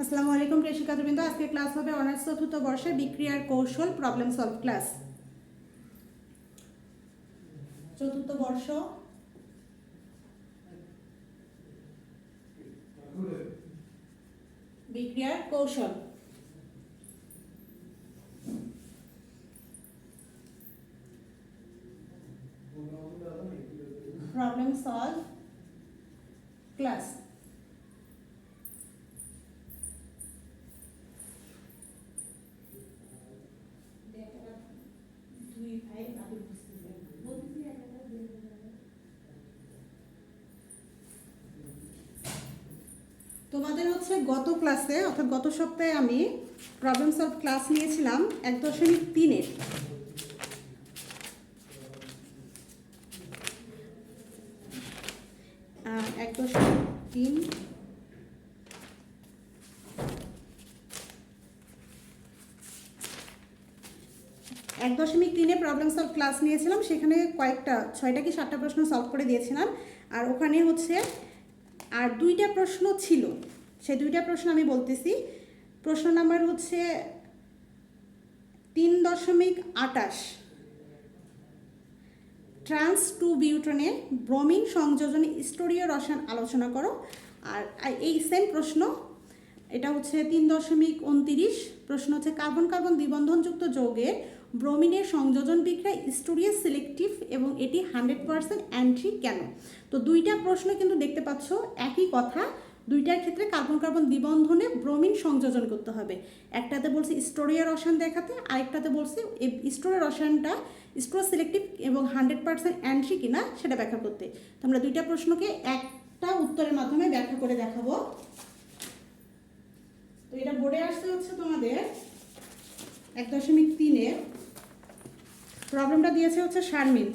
আসসালামু আলাইকুম, প্রিয় শিক্ষার্থীবৃন্দ। আজকে ক্লাস হবে অনার্স চতুর্থ বর্ষের বিক্রিয়ার কৌশল প্রবলেম সলভ ক্লাস চতুর্থ বর্ষ। বিক্রিয়ার কৌশল প্রবলেম সলভ ক্লাস দুই ভাই আগে তোমাদের হচ্ছে গত ক্লাসে অর্থাৎ গত সপ্তাহে আমি প্রবলেম সলভ ক্লাস নিয়েছিলাম এক দশমিক তিনের। এক দশমিক তিন। এক দশমিক তিনে প্রবলেম সলভ ক্লাস নিয়েছিলাম, সেখানে কয়েকটা, ছয়টা কি সাতটা প্রশ্ন সলভ করে দিয়েছিলাম। আর ওখানে হচ্ছে, আর দুইটা প্রশ্ন ছিল। সেই দুইটা প্রশ্ন আমি বলতেছি। প্রশ্ন নাম্বার হচ্ছে তিন দশমিক আটাশ ট্রান্স টু বিউটনে ব্রোমিন সংযোজনে স্তরীয় রসায়ন আলোচনা করো। আর এই সেম প্রশ্ন, এটা হচ্ছে তিন দশমিক উনতিরিশ। প্রশ্ন হচ্ছে কার্বন কার্বন দ্বিবন্ধনযুক্ত যৌগের ব্রোমিনের সংযোজন বিক্রিয়া স্টোরিয়া সিলেক্টিভ এবং এটি হান্ড্রেড পার্সেন্ট অ্যান্ট্রি কেন? তো দুইটা প্রশ্ন কিন্তু দেখতে পাচ্ছ, একই কথা। দুইটার ক্ষেত্রে কার্বন কার্বন দ্বিবন্ধনে ব্রোমিন সংযোজন করতে হবে। একটাতে বলছে স্টোরিয়া রসায়ন দেখাতে, আরেকটাতে বলছে স্টোরিয়া রসায়নটা স্টোর সিলেক্টিভ এবং হান্ড্রেড পার্সেন্ট অ্যান্ট্রি কিনা সেটা ব্যাখ্যা করতে। তো আমরা দুইটা প্রশ্নকে একটা উত্তরের মাধ্যমে ব্যাখ্যা করে দেখাবো। তো এটা বোর্ডে আসতে হচ্ছে তোমাদের এক দশমিক তিনে। প্রবলেমটা দিয়েছে হচ্ছে শারমিন।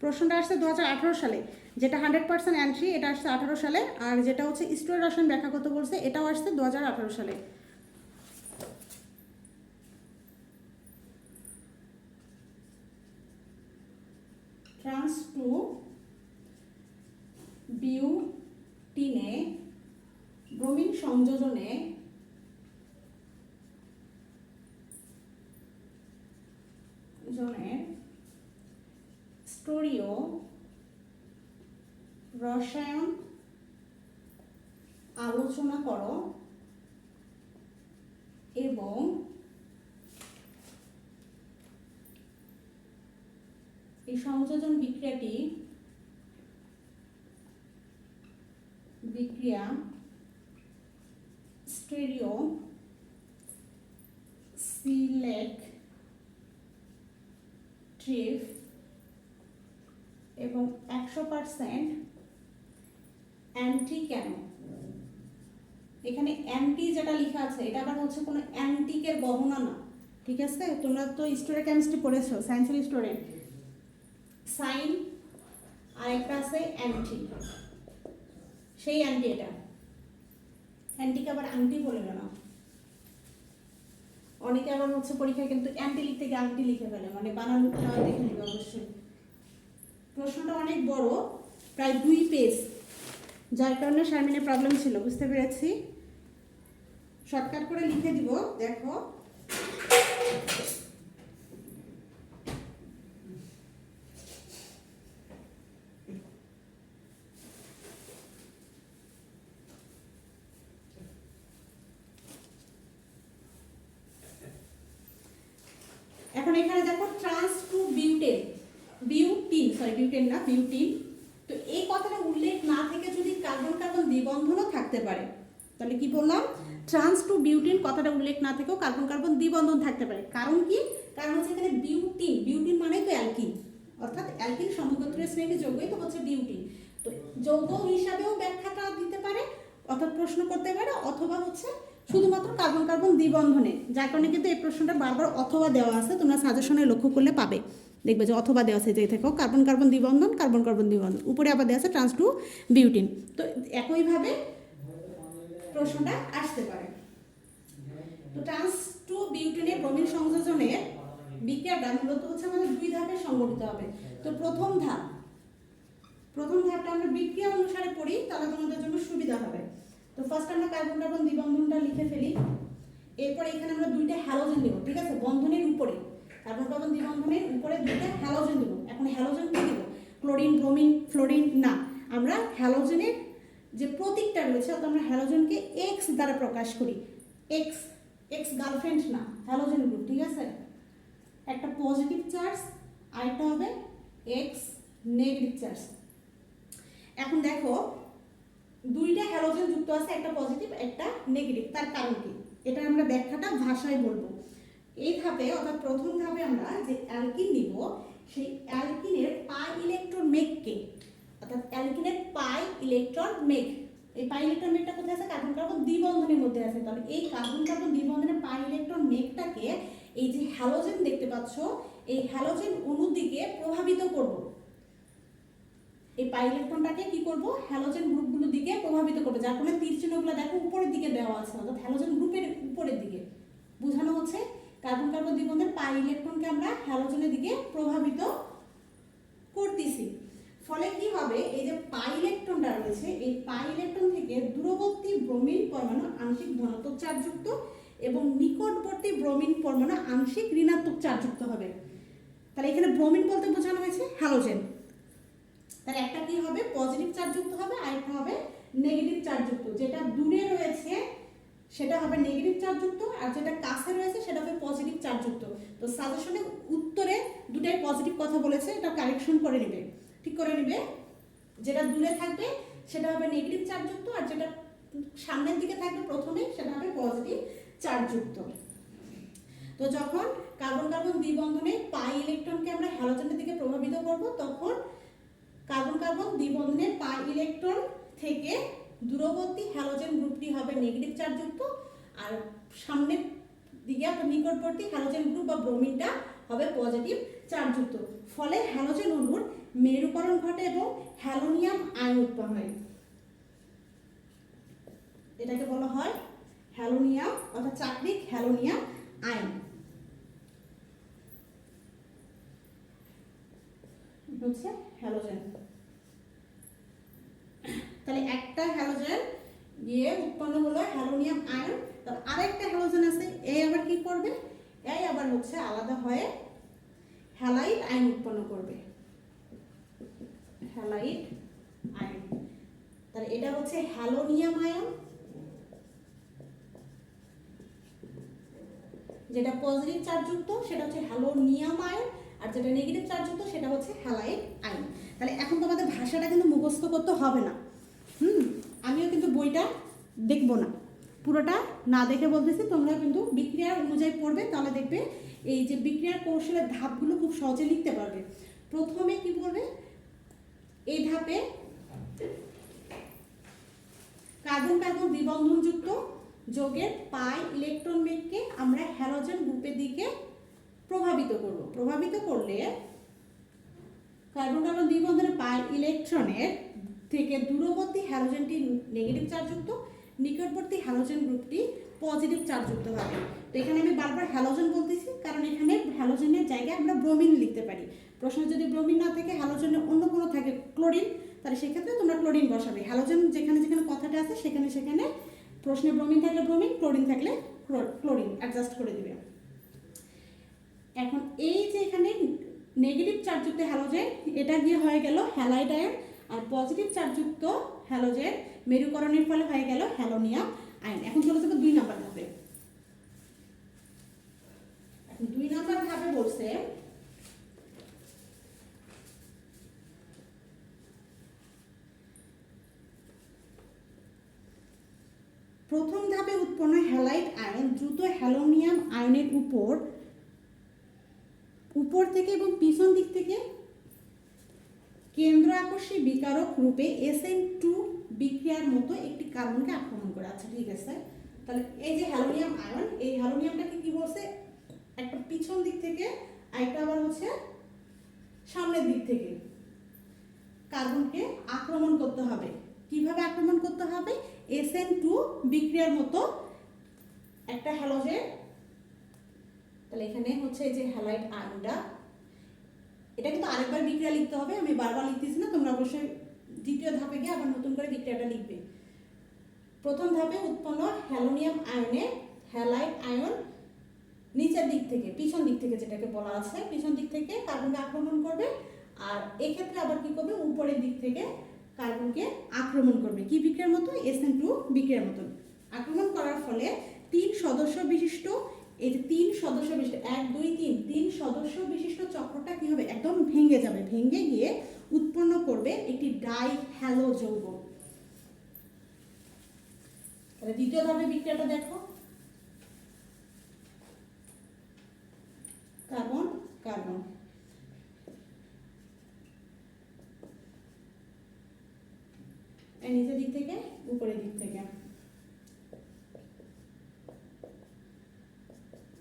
প্রশ্নটা আসছে দু হাজার আঠারো সালে, যেটা হান্ড্রেড পার্সেন্ট অ্যান্ট্রি এটা আসছে আঠারো সালে, আর যেটা হচ্ছে স্টোর রসায়ন ব্যাখ্যা করতে বলছে, এটাও আসছে দু হাজার আঠারো সালে। ট্রান্স টু বিউটিনে ব্রোমিন সংযোজনে জনের স্টোরিও রসায়ন আলোচনা করো এবং এই সংযোজন বিক্রিয়াটি বিক্রিয়া স্টেরিও সিলেক্টিভ এবং একশো পারসেন্ট অ্যান্টি কেন? এখানে অ্যান্টি যেটা লেখা আছে, এটা আবার হচ্ছে কোনো অ্যান্টিকের গহনা না। ঠিক আছে? তোমরা তো স্টোরে কেমিস্ট্রি পড়েছো, সায়েন্সের স্টুডেন্ট সাইন আর একটা আছে অ্যান্টি সেই অ্যান্টি এটা। অ্যান্টিকে আবার আংটি বলে না অনেকে আবার হচ্ছে পরীক্ষায় কিন্তু অ্যান্টি লিখতে গিয়ে আংটি লিখে ফেলে মানে বানান দেখে নেবে অবশ্যই। প্রশ্নটা অনেক বড়, প্রায় দুই পেজ যার কারণে শারমিনের প্রবলেম ছিল বুঝতে পেরেছি? শর্টকাট করে লিখে দিব দেখো এখন এখানে দেখো trans two butane butene sorry butane না বিউটিন তো এই কথাটা উল্লেখ না থেকে যদি কার্বন কার্বন দ্বিবন্ধনও থাকতে পারে। তাহলে কি বললাম? ট্রান্স টু বিউটিন কথাটা উল্লেখ না থেকেও কার্বন কার্বন দ্বিবন্ধন থাকতে পারে। কারণ কি? কারণ হচ্ছে এখানে বিউটিন বিউটিন মানে তো অ্যালকিন অর্থাৎ অ্যালকিন সমগোত্রীয় শ্রেণির যৌগই তো হচ্ছে বিউটিন তো যৌগ হিসাবেও ব্যাখ্যাটা দিতে পারে, অর্থাৎ প্রশ্ন করতে পারে, অথবা হচ্ছে শুধুমাত্র কার্বন কার্বন দ্বিবন্ধনে। যার কারণে কিন্তু এই প্রশ্নটা বারবার অথবা দেওয়া আছে, তোমরা সাজেশনে লক্ষ্য করলে পাবে। দেখবে যে অথবা দেওয়া আছে যে থেকেও কার্বন কার্বন দ্বিবন্ধন কার্বন কার্বন দ্বিবন্ধন। উপরে আবার দেওয়া আছে ট্রান্স টু বিউটিন তো একইভাবে প্রশ্নটা আসতে পারে। তো ট্রান্স টু বিউটিনে ব্রোমিন সংযোজনের বিক্রিয়াটা মূলত হচ্ছে আমাদের দুই ধাপে সংগঠিত হবে। তো প্রথম ধাপ, প্রথম ধাপটা আমরা বিক্রিয়া অনুসারে পড়ি, তাহলে তোমাদের জন্য সুবিধা হবে। তো ফার্স্ট আমরা কার্বন কার্বন দ্বিবন্ধনটা লিখে ফেলি। এরপর এখানে আমরা দুইটা হ্যালোজেন দেবো, ঠিক আছে? বন্ধনের উপরে। কার্বন কার্বন দ্বিবন্ধনের উপরে দুইটা হ্যালোজেন দেবো। এখন হ্যালোজেন কি দেবো? ক্লোরিন ব্রোমিন ফ্লোরিন না। আমরা হ্যালোজেনের যে প্রতীকটা রয়েছে, অর্থাৎ আমরা হ্যালোজেনকে এক্স দ্বারা প্রকাশ করি। এক্স এক্স গার্লফ্রেন্ড না হ্যালোজেন গ্রুপ ঠিক আছে? একটা পজিটিভ চার্জ আরেকটা হবে এক্স নেগেটিভ চার্জ এখন দেখো, দুইটা হ্যালোজেন যুক্ত আছে, একটা পজিটিভ একটা নেগেটিভ তার কারণ কি? এটা আমরা ব্যাখ্যাটা ভাষায় বলব। এই ধাপে, অর্থাৎ প্রথম ধাপে আমরা যে অ্যালকিন নিব, সেই অ্যালকিনের পাই ইলেকট্রন মেঘকে, অর্থাৎ অ্যালকিনের পাই ইলেকট্রন মেঘ। এই পাই ইলেকট্রন মেঘটা কোথায় আছে? কার্বন কার্বন দ্বিবন্ধনের মধ্যে আছে। তাহলে এই কার্বন কার্বন দ্বিবন্ধনের পাই ইলেকট্রন মেঘটাকে এই যে হ্যালোজেন দেখতে পাচ্ছ, এই হ্যালোজেন অণুর দিকে প্রভাবিত করব। এই পাই ইলেকট্রনটাকে কি করব? হ্যালোজেন গ্রুপগুলোর দিকে প্রভাবিত করবে। যার ফলে তীর চিহ্নগুলো দেখো, উপরের দিকে দেওয়া আছে। অর্থাৎ হ্যালোজেন গ্রুপের উপরের দিকে। বোঝানো হচ্ছে? কার্বন কার্বন দ্বিবন্ধের পাই ইলেকট্রনকে আমরা হ্যালোজেনের দিকে প্রভাবিত করতেছি। ফলে কি হবে? এই যে পাই ইলেকট্রনটা রয়েছে, এই পাই ইলেকট্রন থেকে দূরবর্তী ব্রোমিন পরমাণু আংশিক ধনাত্মক চার্জযুক্ত এবং নিকটবর্তী ব্রোমিন পরমাণু আংশিক ঋণাত্মক চার্জযুক্ত হবে। তাহলে এখানে ব্রোমিন বলতে বোঝানো হয়েছে হ্যালোজেন। তাহলে একটা কি হবে? পজিটিভ চার্জযুক্ত হবে আর একটা হবে নেগেটিভ চার্জযুক্ত। যেটা দূরে রয়েছে সেটা হবে নেগেটিভ চার্জযুক্ত আর যেটা কাছে রয়েছে সেটা হবে পজিটিভ চার্জযুক্ত। তো সাজেশনে উত্তরে দুটাই পজিটিভ কথা বলেছে, এটা কারেকশন করে নেবে। ঠিক করে নেবে? যেটা দূরে থাকবে, সেটা হবে নেগেটিভ চার্জযুক্ত আর যেটা সামনের দিকে থাকবে প্রথমে, সেটা হবে পজিটিভ চার্জযুক্ত। তো যখন কার্বন কার্বন দ্বিবন্ধনে পাই ইলেকট্রনকে আমরা হ্যালোজেনের দিকে প্রভাবিত করব, তখন কার্বন কার্বন দ্বিবন্ধনের পাই ইলেকট্রন থেকে দূরবর্তী হ্যালোজেন গ্রুপটি হবে নেগেটিভ চার্জযুক্ত আর সামনের দিকে নিকটবর্তী হ্যালোজেন গ্রুপ বা ব্রোমিনটা হবে পজিটিভ চার্জযুক্ত ফলে হ্যালোজেন অণুর মেরুকরণ ঘটে এবং হ্যালোনিয়াম আয়ন উৎপন্ন হয়। এটাকে বলা হয় হ্যালোনিয়াম অর্থাৎ চাকরিক হ্যালোনিয়াম আয়ন। হচ্ছে হ্যালোজেন তাহলে একটা হ্যালোজেন গিয়ে উৎপন্ন হলো হ্যালোনিয়াম আয়ন তার আরেকটা হ্যালোজেন আছে এই আবার কি করবে? এই আবার হচ্ছে আলাদা হয়ে হ্যালাইট আয়ন উৎপন্ন করবে। হ্যালাইট আয়ন তাহলে এটা হচ্ছে হ্যালোনিয়াম আয়ন যেটা পজিটিভ চার্জযুক্ত সেটা হচ্ছে হ্যালোনিয়াম আয়ন আর যেটা নেগেটিভ চার্জযুক্ত সেটা হচ্ছে হ্যালাইট আয়ন তাহলে এখন তোমাদের ভাষাটা কিন্তু মুখস্থ করতে হবে না। আমিও কিন্তু বইটা দেখব না। পুরোটা না দেখে বলতেছি, তোমরা কিন্তু বিক্রিয়ার অনুযায়ী পড়বে, তাহলে দেখবে এই যে বিক্রিয়ার কৌশলের ধাপগুলো খুব সহজে লিখতে পারবে। প্রথমে কি করবে এই ধাপে কার্বন কার্বন দ্বিবন্ধনযুক্ত যোগের পাই ইলেকট্রন মেঘকে আমরা হ্যালোজেন গ্রুপের দিকে প্রভাবিত করব। প্রভাবিত করলে কার্বন কার্বন দ্বিবন্ধনের পাই ইলেকট্রনের থেকে দূরবর্তী হ্যালোজেনটি নেগেটিভ চার্জযুক্ত নিকটবর্তী হ্যালোজেন গ্রুপটি পজিটিভ চার্জযুক্ত হবে। তো এখানে আমি বারবার হ্যালোজেন বলতেছি, কারণ এখানে হ্যালোজেনের জায়গায় আমরা ব্রোমিন লিখতে পারি। প্রশ্ন যদি ব্রোমিন না থাকে হ্যালোজেনের অন্য কোনো থাকে ক্লোরিন তাহলে সেক্ষেত্রে তোমরা ক্লোরিন বসাবে। হ্যালোজেন যেখানে যেখানে কথাটা আছে, সেখানে সেখানে প্রশ্নে ব্রোমিন থাকলে ব্রোমিন ক্লোরিন থাকলে ক্লোরিন অ্যাডজাস্ট করে দিবে। এখন এই যে এখানে নেগেটিভ চার্জযুক্ত হ্যালোজেন এটা গিয়ে হয়ে গেল হ্যালাইড আয়ন আর পজিটিভ চার্জযুক্ত হ্যালোজেন মেরুকরণের ফলে হয়ে গেল হ্যালোনিয়াম আয়ন এখন চলে যাবে দুই নাম্বার ধাপে। দুই নাম্বার ধাপে বলছে, প্রথম ধাপে উৎপন্ন হ্যালাইট আয়ন দ্রুত হ্যালোনিয়াম আয়নের উপর উপর থেকে এবং পিছন দিক থেকে কেন্দ্র আকর্ষী বিকারক রূপে এসএন টু বিক্রিয়ার মতো একটি কার্বনকে আক্রমণ করে। আচ্ছা ঠিক আছে। তাহলে এই যে হ্যালোনিয়াম আয়ন, এই হ্যালোনিয়ামটাকে কি বলছে? একটা পিছন দিক থেকে, আরেকটা আবার হচ্ছে সামনের দিক থেকে। কার্বনকে আক্রমণ করতে হবে। কীভাবে আক্রমণ করতে হবে? এসএন টু বিক্রিয়ার মতো একটা হ্যালোজেন তাহলে এখানে হচ্ছে যে হ্যালাইট আয়নটা এটা কিন্তু আরেকবার বিক্রিয়া লিখতে হবে, আমি বারবার লিখতেছি না, তোমরা অবশ্যই দ্বিতীয় ধাপে গিয়ে আবার নতুন করে বিক্রিয়াটা লিখবে। প্রথম ধাপে উৎপন্ন হ্যালোনিয়াম আয়নে হ্যালাইট আয়ন নিচের দিক থেকে, পিছন দিক থেকে যেটাকে বলা আছে, পিছন দিক থেকে কার্বনকে আক্রমণ করবে, আর এক্ষেত্রে আবার কি করবে, উপরের দিক থেকে কার্বনকে আক্রমণ করবে। কি বিক্রিয়ার মতো এসএন টু বিক্রিয়ার মতন। আক্রমণ করার ফলে তিন সদস্য বিশিষ্ট এই যে তিন সদস্য বিশিষ্ট, এক, দুই, তিন তিন সদস্য বিশিষ্ট চক্রটা কি হবে? একদম ভেঙে যাবে। ভেঙে গিয়ে উৎপন্ন করবে একটি ডাই হ্যালো যৌগ। তাহলে দ্বিতীয় ধাপে বিক্রিয়াটা দেখো। Carbon carbon. নিচের দিক থেকে, উপরের দিক থেকে।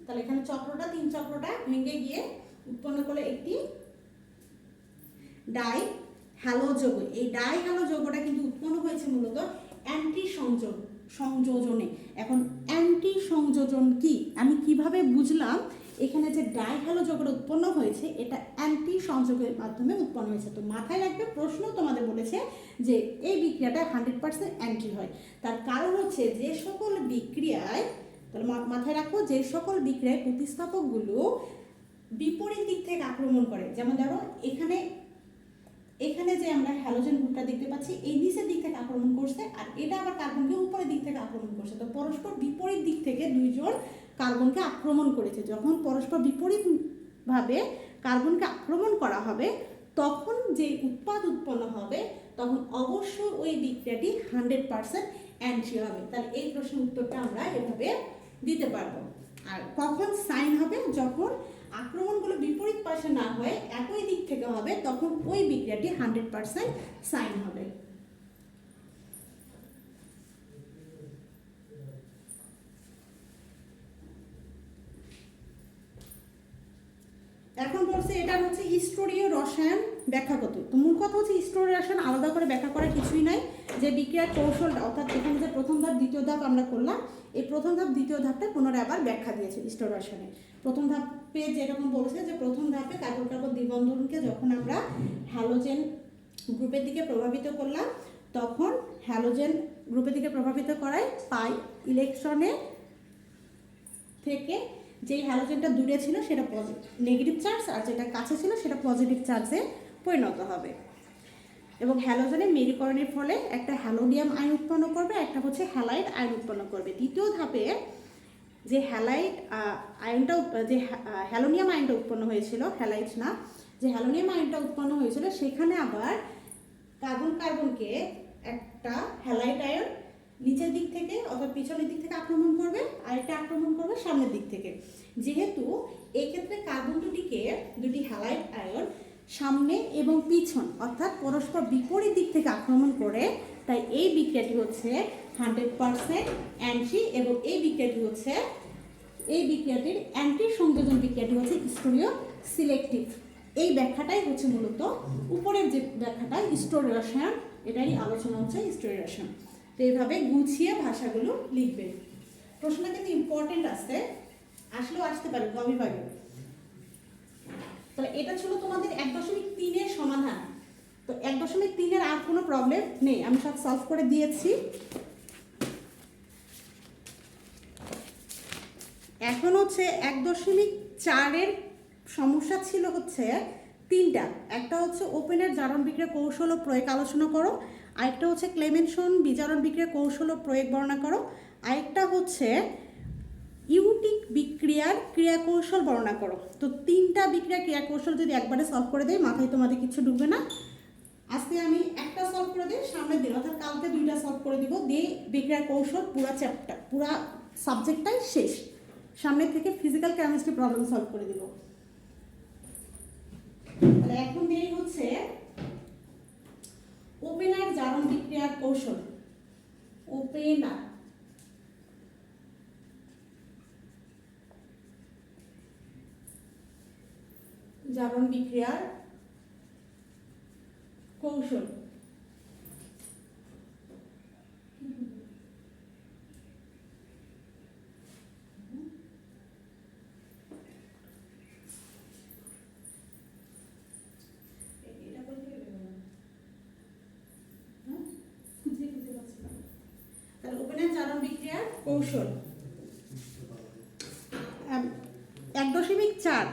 তাহলে এখানে চক্রটা, তিন চক্রটা ভেঙে গিয়ে উৎপন্ন করে একটি ডাই হ্যালো যৌগ এই ডাই হ্যালো যৌগটা কিন্তু উৎপন্ন হয়েছে মূলত অ্যান্টি সংযোগ সংযোজনে। এখন অ্যান্টি সংযোজন কি? আমি কীভাবে বুঝলাম এখানে যে ডাই হ্যালো যৌগটা উৎপন্ন হয়েছে, এটা অ্যান্টি সংযোগের মাধ্যমে উৎপন্ন হয়েছে? তো মাথায় রাখবে, প্রশ্ন তোমাদের বলেছে যে এই বিক্রিয়াটা হান্ড্রেড পার্সেন্ট অ্যান্টি হয়। তার কারণ হচ্ছে যে সকল বিক্রিয়ায় তাহলে মাথায় রাখো যে সকল বিক্রিয়ায় প্রতিস্থাপকগুলো বিপরীত দিক থেকে আক্রমণ করে। যেমন ধরো এখানে এখানে যে আমরা হ্যালোজেন গ্রুপটা দেখতে পাচ্ছি, এই নিচের দিক থেকে আক্রমণ করছে আর এটা আবার কার্বনকে উপরের দিক থেকে আক্রমণ করছে। তো পরস্পর বিপরীত দিক থেকে দুইজন কার্বনকে আক্রমণ করেছে। যখন পরস্পর বিপরীতভাবে কার্বনকে আক্রমণ করা হবে, তখন যে উৎপাদ উৎপন্ন হবে, তখন অবশ্যই ওই বিক্রিয়াটি হান্ড্রেড পার্সেন্ট অ্যান্টি হবে। তাহলে এই প্রশ্নের উত্তরটা আমরা এভাবে দিতে পারব। আর কখন সাইন হবে, যখন আক্রমণগুলো বিপরীত পাশে না হয়ে একই দিক থেকে হবে, তখন ওই বিক্রিয়াটি হান্ড্রেড পার্সেন্ট সাইন হবে। এখন বলছে এটা হচ্ছে ইস্টোরীয় রসায়ন ব্যাখ্যা কত তো মূল কথা হচ্ছে ইস্টোরীয় রসায়ন আলাদা করে ব্যাখ্যা করার কিছুই নাই। যে বিক্রিয়ার কৌশলটা, অর্থাৎ এখানে যে প্রথম ধাপ, দ্বিতীয় ধাপ আমরা করলাম, এই প্রথম ধাপ, দ্বিতীয় ধাপটা পুনরায় আবার ব্যাখ্যা দিয়েছে ইস্টোর রসায়নে। প্রথম ধাপে যেরকম বলছে যে প্রথম ধাপে কার্বন কার্বন দ্বিবন্ধনকে যখন আমরা হ্যালোজেন গ্রুপের দিকে প্রভাবিত করলাম, তখন হ্যালোজেন গ্রুপের দিকে প্রভাবিত করায় পাই ইলেকট্রনে থেকে যেই হ্যালোজেনটা দূরে ছিল সেটা নেগেটিভ চার্জ আর যেটা কাছে ছিল সেটা পজিটিভ চার্জে পরিণত হবে। এবং হ্যালোজেনে মেরুকরণের ফলে একটা হ্যালোডিয়াম আয়ন উৎপন্ন করবে, একটা হচ্ছে হ্যালাইট আয়ন উৎপন্ন করবে। দ্বিতীয় ধাপে যে হ্যালাইট আয়নটা যে হ্যালোনিয়াম আয়নটা উৎপন্ন হয়েছিল হ্যালাইট না, যে হ্যালোনিয়াম আয়নটা উৎপন্ন হয়েছিল, সেখানে আবার কার্বন কার্বনকে একটা হ্যালাইট আয়ন নিচের দিক থেকে অর্থাৎ পিছনের দিক থেকে আক্রমণ করবে আর একটা আক্রমণ করবে সামনের দিক থেকে। যেহেতু এক্ষেত্রে কার্বন দুটিকে, দুটি হ্যালাইট আয়ন সামনে এবং পিছন, অর্থাৎ পরস্পর বিপরীত দিক থেকে আক্রমণ করে, তাই এই বিক্রিয়াটি হচ্ছে হান্ড্রেড পারসেন্ট অ্যান্টি এবং এই বিক্রিয়াটি হচ্ছে, এই বিক্রিয়াটির অ্যান্টি সংযোজন বিক্রিয়াটি হচ্ছে স্টোরিও সিলেক্টিভ এই ব্যাখ্যাটাই হচ্ছে মূলত উপরের যে ব্যাখ্যাটা স্টোরি রসায়ন আলোচনা হচ্ছে স্টোরি রসায়ন। তো এইভাবে গুছিয়ে ভাষাগুলো লিখবে প্রশ্নটা কিন্তু ইম্পর্টেন্ট আছে আসলেও আসতে পারে গবিভাগে তাহলে এটা ছিল তোমাদের এক দশমিক তিনের সমাধান। তো এক দশমিক তিনের আর কোনো প্রবলেম নেই। আমি সব সলভ করে দিয়েছি। এখন হচ্ছে এক দশমিক চারের সমস্যা ছিল হচ্ছে তিনটা। একটা হচ্ছে ওপেনের জারণ বিক্রিয়া কৌশল ও প্রয়োগ আলোচনা করো। আরেকটা হচ্ছে ক্লেমেনশন বিচারণ বিক্রিয়া, কৌশল ও প্রয়োগ বর্ণনা করো। আরেকটা হচ্ছে ইউটিক বিক্রিয়ার ক্রিয়া কৌশল বর্ণনা করো। তো তিনটা বিক্রিয়া ক্রিয়া কৌশল যদি একবারে সলভ করে দেয় মাথায় তোমাদের কিছু ঢুকবে না। আজকে আমি একটা সলভ করে দিই, সামনের দিন, অর্থাৎ কালকে দুইটা সলভ করে দিব। দিয়ে বিক্রিয়ার কৌশল পুরা চ্যাপ্টার পুরা সাবজেক্টটাই শেষ। সামনের থেকে ফিজিক্যাল কেমিস্ট্রি প্রবলেম সলভ করে দিব। তাহলে এখন দেরি হচ্ছে। ওপেনার জারণ বিক্রিয়ার কৌশল। ওপেনার জারণ বিক্রিয়ার কৌশল এটা বলতে হবে না। কৌশল। এক দশমিক চার।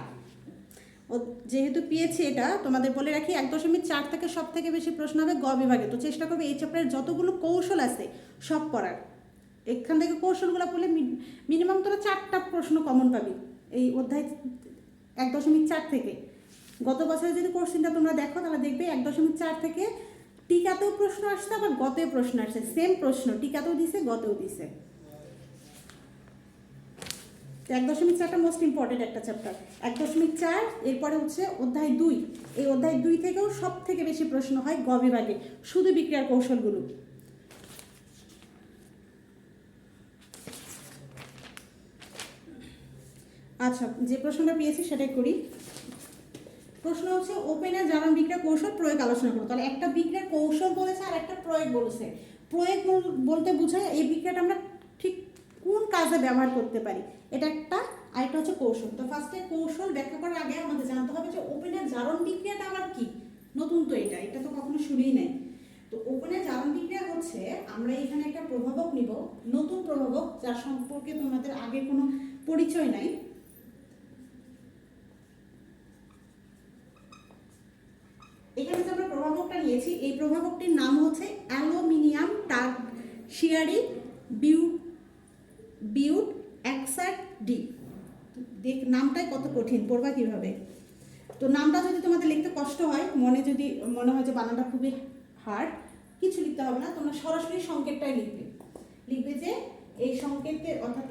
ও যেহেতু পেয়েছি এটা, তোমাদের বলে রাখি, এক দশমিক চার থেকে সব থেকে বেশি প্রশ্ন হবে গ বিভাগে। তো চেষ্টা করবে এই চ্যাপ্টারের যতগুলো কৌশল আছে সব পড়ার। এখান থেকে কৌশলগুলো পড়লে মিনিমাম তোরা চারটা প্রশ্ন কমন পাবি এই অধ্যায় এক দশমিক চার থেকে। গত বছরে যদি কোশ্চেনটা তোমরা দেখো, তাহলে দেখবে এক দশমিক চার থেকে টিকাতেও প্রশ্ন আসছে, আবার গতেও প্রশ্ন আসছে। সেম প্রশ্ন, টিকাতেও দিছে, গতেও দিছে। এক দশমিক চারটা মোস্ট ইম্পর্টেন্ট একটা চ্যাপ্টার এক দশমিক চার, এরপরে হচ্ছে অধ্যায় দুই। এই অধ্যায় দুই থেকেও সব থেকে বেশি প্রশ্ন হয় গ বিভাগে শুধু বিক্রিয়ার কৌশলগুলো। আচ্ছা যে প্রশ্নটা পেয়েছি সেটাই করি। প্রশ্ন হচ্ছে ওপেনের জারণ বিক্রিয়া কৌশল, প্রয়োগ আলোচনা করো তাহলে একটা বিক্রিয়ার কৌশল বলেছে আর একটা প্রয়োগ বলেছে। প্রয়োগ বল- বলতে বোঝায় এই বিক্রিয়াটা আমরা ঠিক কোন কাজে ব্যবহার করতে পারি। এটা একটা আরেকটা হচ্ছে কৌশল। তো ফার্স্টে কৌশল ব্যাখ্যা করার আগে আমাদের জানতে হবে যে ওপেনের জারণ বিক্রিয়াটা আবার কি? নতুন তো এটা এটা তো কখনো শুনেই নাই। তো ওপেনের জারণ বিক্রিয়া হচ্ছে, আমরা এখানে একটা প্রভাবক নিব, নতুন প্রভাবক, যার সম্পর্কে তোমাদের আগে কোনো পরিচয় নাই। এখানে যে আমরা প্রভাবকটা নিয়েছি, এই প্রভাবকটির নাম হচ্ছে অ্যালুমিনিয়াম টার্শিয়ারি বিউ বিউট ডি দেখ, নামটাই কত কঠিন, পড়বা কীভাবে? তো নামটা যদি তোমাদের লিখতে কষ্ট হয়, মনে যদি, মনে হয় যে বানানটা খুবই হার্ড কিছু লিখতে হবে না, তোমরা সরাসরি সংকেতটাই লিখবে। লিখবে যে এই সংকেতের অর্থাৎ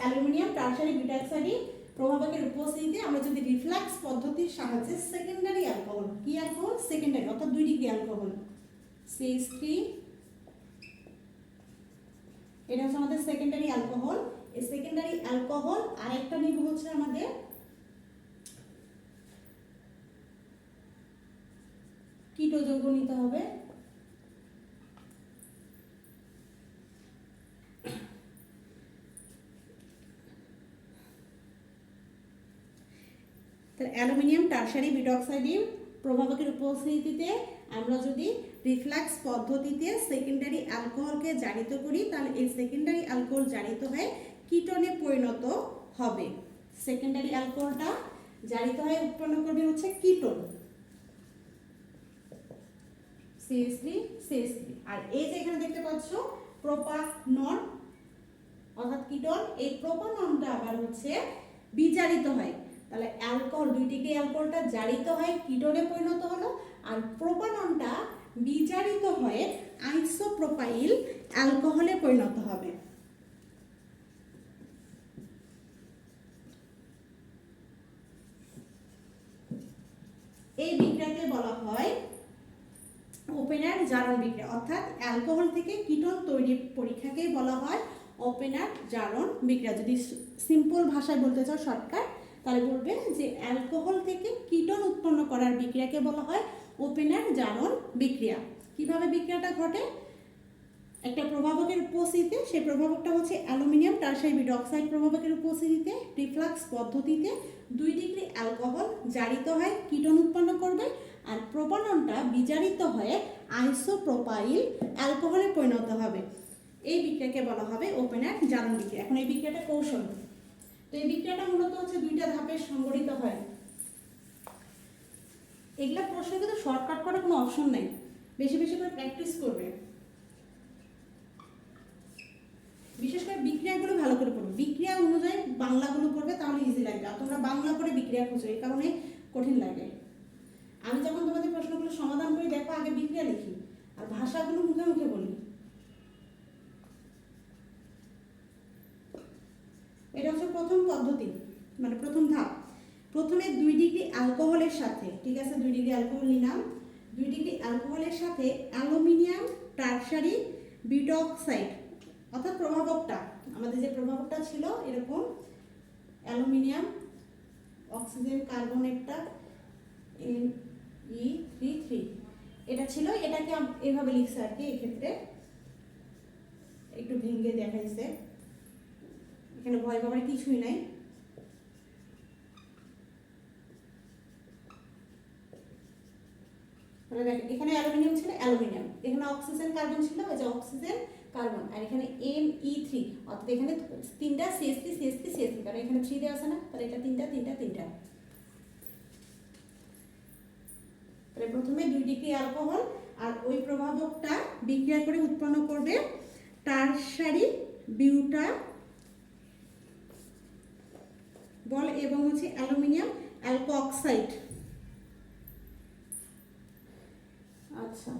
অ্যালুমিনিয়াম, টার্সারি বিটাক্সারি প্রভাবকের উপস্থিতিতে আমরা যদি রিফ্লাক্স পদ্ধতির সাহায্যে সেকেন্ডারি অ্যালকোহল কি অ্যালকোহল সেকেন্ডারি অর্থাৎ দুই ডিগ্রি অ্যালকোহল সিএস থ্রি এটা হচ্ছে আমাদের সেকেন্ডারি অ্যালকোহল সেকেন্ডারি অ্যালকোহল আরেকটা নিব হচ্ছে আমাদের কিটো যৌগ নিতে হবে। অ্যালুমিনিয়াম, টার্সারি বিটক্সাইডের প্রভাবকের উপস্থিতিতে আমরা যদি রিফ্লাক্স পদ্ধতিতে সেকেন্ডারি অ্যালকোহলকে জারিত করি, তাহলে এই সেকেন্ডারি অ্যালকোহল জারিত হয়ে কিটনে পরিণত হবে। সেকেন্ডারি অ্যালকোহলটা জারিত হয়ে উৎপন্ন করবে হচ্ছে কিটোন। সিএস থ্রি আর এই যে এখানে দেখতে পাচ্ছ প্রোপানন অর্থাৎ কিটোন, এই প্রোপাননটা আবার হচ্ছে বিজারিত হয়। তাহলে অ্যালকোহল দুই ডিগ্রি অ্যালকোহলটা জারিত হয় কিটোনে পরিণত হলো, আর প্রোপাননটা বিজারিত হয়ে আইসোপ্রোপাইল অ্যালকোহলে পরিণত হবে এই বিক্রিয়াকে বলা হয় ওপেনার জারণ বিক্রিয়া অর্থাৎ অ্যালকোহল থেকে কিটোন তৈরির পরীক্ষাকেই বলা হয় ওপেনার জারণ বিক্রিয়া যদি সিম্পল ভাষায় বলতে চাও শর্টকাট, তাহলে বলবে যে অ্যালকোহল থেকে কিটোন উৎপন্ন করার বিক্রিয়াকে বলা হয় ওপেনার জারণ বিক্রিয়া। কীভাবে বিক্রিয়াটা ঘটে? একটা প্রভাবকের উপস্থিতিতে, সেই প্রভাবকটা হচ্ছে অ্যালুমিনিয়াম টার্সাইড বিডক্সাইড প্রভাবকের উপস্থিতিতে, রিফ্লাক্স পদ্ধতিতে দুই ডিগ্রি অ্যালকোহল জারিত হয় কিটোন উৎপন্ন করবে আর প্রোপাননটা বিজারিত হয়ে আইসোপ্রোপাইল অ্যালকোহলে পরিণত হবে। এই বিক্রিয়াকে বলা হবে ওপেনার জারণ বিক্রিয়া। এখন এই বিক্রিয়াটা কৌশল। তো এই বিক্রিয়াটা মূলত হচ্ছে দুইটা ধাপে সংগঠিত হয়। এগুলা প্রশ্ন কিন্তু শর্টকাট করার কোনো অপশন নাই। বেশি বেশি করে প্র্যাকটিস করবে। বিশেষ করে বিক্রিয়াগুলো ভালো করে বাংলাগুলো পড়বে তাহলে ইজি লাগবে। আর তোমরা বাংলা করে বিক্রিয়া খুঁজো এই কারণে কঠিন লাগে। আমি যখন তোমাদের প্রশ্নগুলো সমাধান করি, দেখো আগে বিক্রিয়া লিখি, আর ভাষাগুলো মুখে মুখে বলি। এটা হচ্ছে প্রথম পদ্ধতি মানে প্রথম ধাপ। প্রথমে দুই ডিগ্রি অ্যালকোহলের সাথে, ঠিক আছে, দুই ডিগ্রি অ্যালকোহল নিলাম। দুই ডিগ্রি অ্যালকোহলের সাথে অ্যালুমিনিয়াম টার্সারি বিটক্সাইড, অর্থাৎ প্রভাবকটা, আমাদের যে প্রভাবকটা ছিল এরকম অ্যালুমিনিয়াম, অক্সিজেন কার্বন একটা এন ই থ্রি থ্রি। এটা ছিল, এটাকে এভাবে লিখছে আর কি, এক্ষেত্রে। একটু ভেঙে দেখাইছে। এখানে ভয় পাবার কিছুই নাই। এখানে অ্যালুমিনিয়াম ছিল, অ্যালুমিনিয়াম। এখানে অক্সিজেন কার্বন ছিল, ওই যে অক্সিজেন কার্বন, আর এখানে এম ই থ্রি অর্থাৎ এখানে তিনটা CS three CS three three কারণ এখানে থ্রি দেওয়া আছে না? তাহলে এটা তিনটা তিনটা তিনটা। তাহলে প্রথমে দুই ডিগ্রি অ্যালকোহল আর ওই প্রভাবকটা বিক্রিয়া করে উৎপন্ন করবে টারসারি বিউটা বল এবং হচ্ছে অ্যালুমিনিয়াম অ্যালকো অক্সাইড আচ্ছা।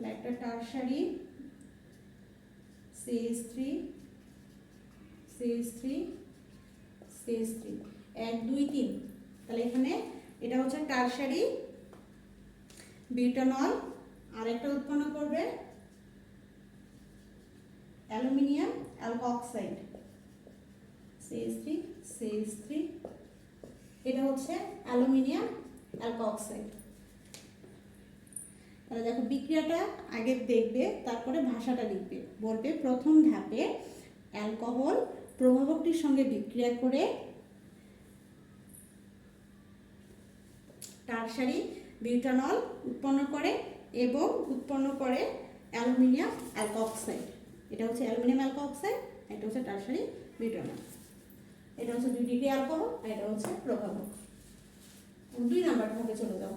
তাহলে একটা tertiary CS three CS three CS three এক, দুই, তিন। তাহলে এখানে এটা হচ্ছে টারসারি বিউটানল আর একটা উৎপন্ন করবে aluminium alkoxide CS three CS three এটা হচ্ছে অ্যালুমিনিয়াম অ্যালকো অক্সাইড তাহলে দেখো বিক্রিয়াটা আগে দেখবে, তারপরে ভাষাটা লিখবে। বলবে প্রথম ধাপে অ্যালকোহল প্রভাবকটির সঙ্গে বিক্রিয়া করে টারসারি, বিউটানল উৎপন্ন করে এবং উৎপন্ন করে অ্যালুমিনিয়াম অ্যালকোক্সাইড। এটা হচ্ছে অ্যালুমিনিয়াম অ্যালকোক্সাইড, এটা হচ্ছে টারসারি, বিউটানল। এটা হচ্ছে দুই ডিগ্রি অ্যালকোহল আর এটা হচ্ছে প্রভাবক। দুই নাম্বার ভাগে চলে যাও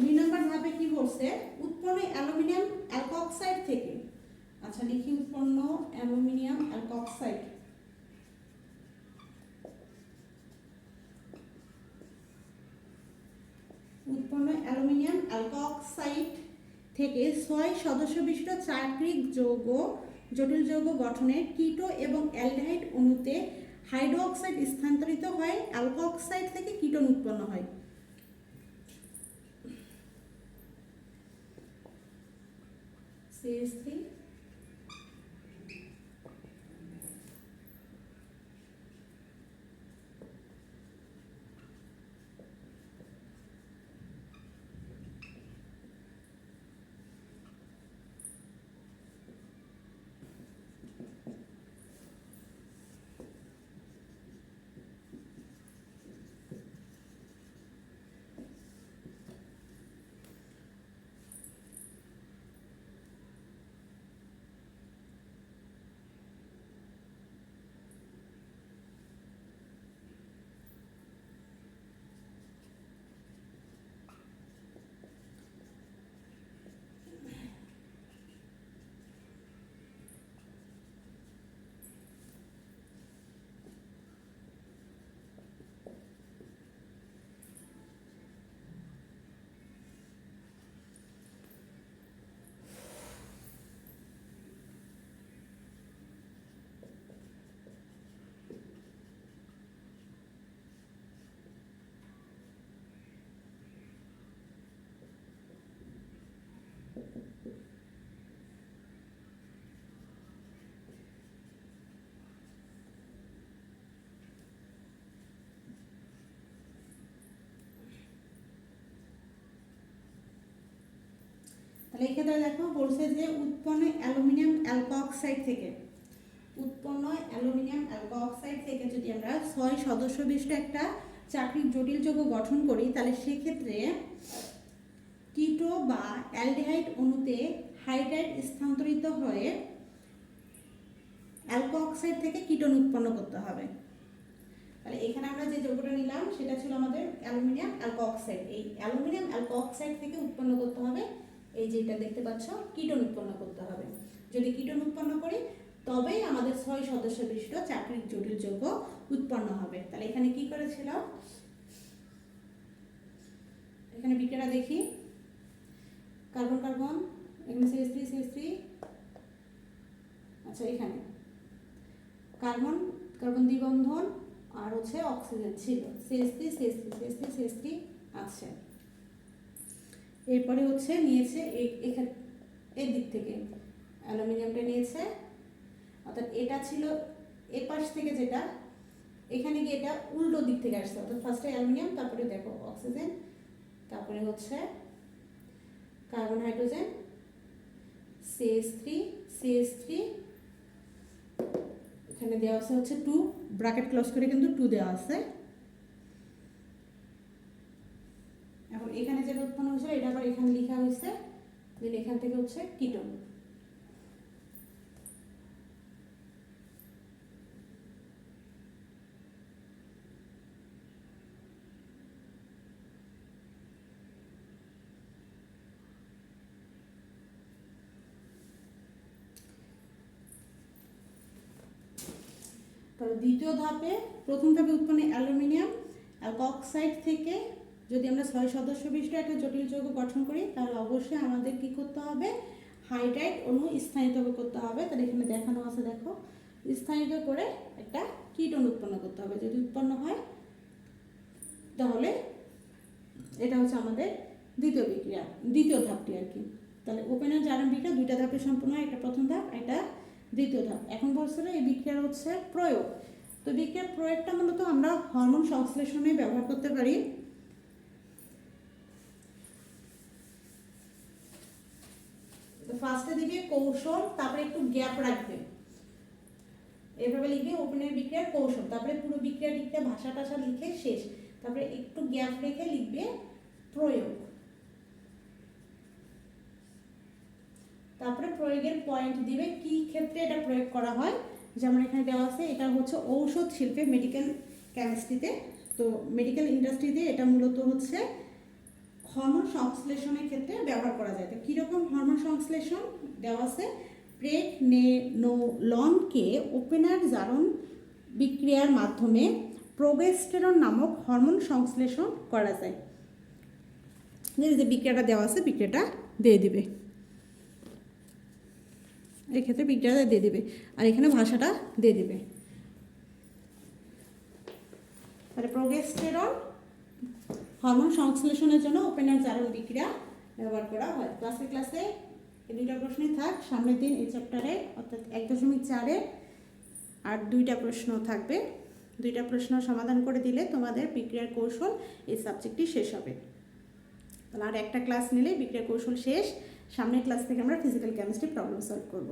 দুই নম্বর ধাপে কি বলছে উৎপন্ন অ্যালুমিনিয়াম অ্যালকোক্সাইড থেকে। আচ্ছা লিখি উৎপন্ন অ্যালুমিনিয়াম অ্যালকোক্সাইড। উৎপন্ন অ্যালুমিনিয়াম অ্যালকোক্সাইড থেকে ছয় সদস্য বিশিষ্ট চাকরিক যৌগ, জটিল যৌগ গঠনের কিটো এবং অ্যালডিহাইড অণুতে হাইড্রোক্সাইড স্থানান্তরিত হয়। অ্যালকোক্সাইড থেকে কিটোন উৎপন্ন হয়। sexta তাহলে এক্ষেত্রে দেখো বলছে যে উৎপন্ন অ্যালুমিনিয়াম অ্যালকোঅক্সাইড থেকে, উৎপন্ন অ্যালুমিনিয়াম অ্যালকোঅক্সাইড থেকে যদি আমরা ছয় সদস্য বিশিষ্ট একটা চাকরির জটিল যৌগ গঠন করি, তাহলে সেক্ষেত্রে কিটো বা অ্যালডিহাইড অণুতে হাইড্রাইড স্থানান্তরিত হয়ে অ্যালকোঅক্সাইড থেকে কিটোন উৎপন্ন করতে হবে। তাহলে এখানে আমরা যে যৌগটা নিলাম, সেটা ছিল আমাদের অ্যালুমিনিয়াম অ্যালকোঅক্সাইড এই অ্যালুমিনিয়াম অ্যালকোঅক্সাইড থেকে উৎপন্ন করতে হবে এই যেটা দেখতে পাচ্ছ কিটোন উৎপন্ন করতে হবে যদি কিটোন উৎপন্ন করি তবেই আমাদের ছয় সদস্য বিশিষ্ট চাকরির জটিল যৌগ উৎপন্ন হবে তাহলে এখানে কি করেছিল এখানে বিক্রিয়াটা দেখি কার্বন কার্বন আচ্ছা এখানে কার্বন কার্বন দ্বিবন্ধন আর হচ্ছে অক্সিজেন ছিল সিএস থ্রি সিএস থ্রি আছে এরপরে হচ্ছে নিয়েছে এখানে, এর দিক থেকে। অ্যালুমিনিয়ামটা নিয়েছে। অর্থাৎ এটা ছিল এ পাশ থেকে যেটা, এখানে গিয়ে এটা উল্টো দিক থেকে আসছে। অর্থাৎ ফার্স্টে অ্যালুমিনিয়াম, তারপরে দেখো অক্সিজেন, তারপরে হচ্ছে carbon, hydrogen CS three CS three এখানে দেওয়া আছে হচ্ছে টু ব্র্যাকেট ক্লোজ করে কিন্তু টু দেওয়া আছে এখন এখানে যেটা উৎপন্ন হয়েছে এটা আবার এখানে লেখা হয়েছে দেন এখান থেকে হচ্ছে কিটোন দ্বিতীয় ধাপে প্রথম ধাপে উৎপন্ন অ্যালুমিনিয়াম অক্সাইড থেকে যদি আমরা ছয় সদস্য বিশিষ্ট একটা জটিল যৌগ গঠন করি, তাহলে অবশ্যই আমাদের কি করতে হবে? হাইড্রাইট অণু স্থায়িত করতে হবে। তাহলে এখানে দেখানো আছে, দেখো। স্থায়িত করে একটা কীটন উৎপন্ন করতে হবে। যদি উৎপন্ন হয়, তাহলে এটা হচ্ছে আমাদের দ্বিতীয় বিক্রিয়া, দ্বিতীয় ধাপটি আর কি। তাহলে ওপেনার জারণ বিক্রিয়া দুইটা ধাপে সম্পূর্ণ হয়, একটা প্রথম ধাপ, একটা দ্বিতীয় ধাপ। এখন বলছিল এই বিক্রিয়ার হচ্ছে প্রয়োগ। তো বিক্রিয়ার প্রয়োগটা মূলত আমরা হরমোন সংশ্লেষণে ব্যবহার করতে পারি। ফার্স্টে দিবে কৌশল, তারপরে একটু গ্যাপ রাখবে। এভাবে লিখবে ওপেনের বিক্রিয়ার কৌশল। তারপরে পুরো বিক্রিয়া লিখতে ভাষা টাষা লিখে শেষ। তারপরে একটু গ্যাপ রেখে লিখবে প্রয়োগ। তারপরে প্রয়োগের পয়েন্ট দিবে কি ক্ষেত্রে এটা প্রয়োগ করা হয়। যেমন এখানে দেওয়া আছে, এটা হচ্ছে ঔষধ শিল্পে মেডিকেল কেমিস্ট্রিতে তো। মেডিকেল ইন্ডাস্ট্রিতে এটা মূলত হচ্ছে হরমোন সংশ্লেষণের ক্ষেত্রে ব্যবহার করা যায়। তো কীরকম হরমোন সংশ্লেষণ? দেওয়া আছে প্রেক নে নো লনকে ওপেনার জারণ বিক্রিয়ার মাধ্যমে প্রোগেস্টেরন নামক হরমোন সংশ্লেষণ করা যায়। যে বিক্রিয়াটা দেওয়া আছে, বিক্রিয়াটা দিয়ে দিবে। এক্ষেত্রে বিক্রিয়াটা দিয়ে দিবে। আর এখানে ভাষাটা দিয়ে দিবে। তাহলে প্রোগেস্টেরন হরমোন সংশ্লেষণের জন্য ওপেনার জারণ বিক্রিয়া ব্যবহার করা হয়। ক্লাসে ক্লাসে এই দুইটা প্রশ্নই থাক, সামনের দিন এই চ্যাপ্টারে অর্থাৎ এক দশমিক চারে আর দুইটা প্রশ্ন থাকবে। দুইটা প্রশ্ন সমাধান করে দিলে তোমাদের বিক্রিয়ার কৌশল এই সাবজেক্টটি শেষ হবে। তাহলে আর একটা ক্লাস নিলে বিক্রিয়ার কৌশল শেষ। সামনের ক্লাস থেকে আমরা ফিজিক্যাল কেমিস্ট্রি প্রবলেম সলভ করব।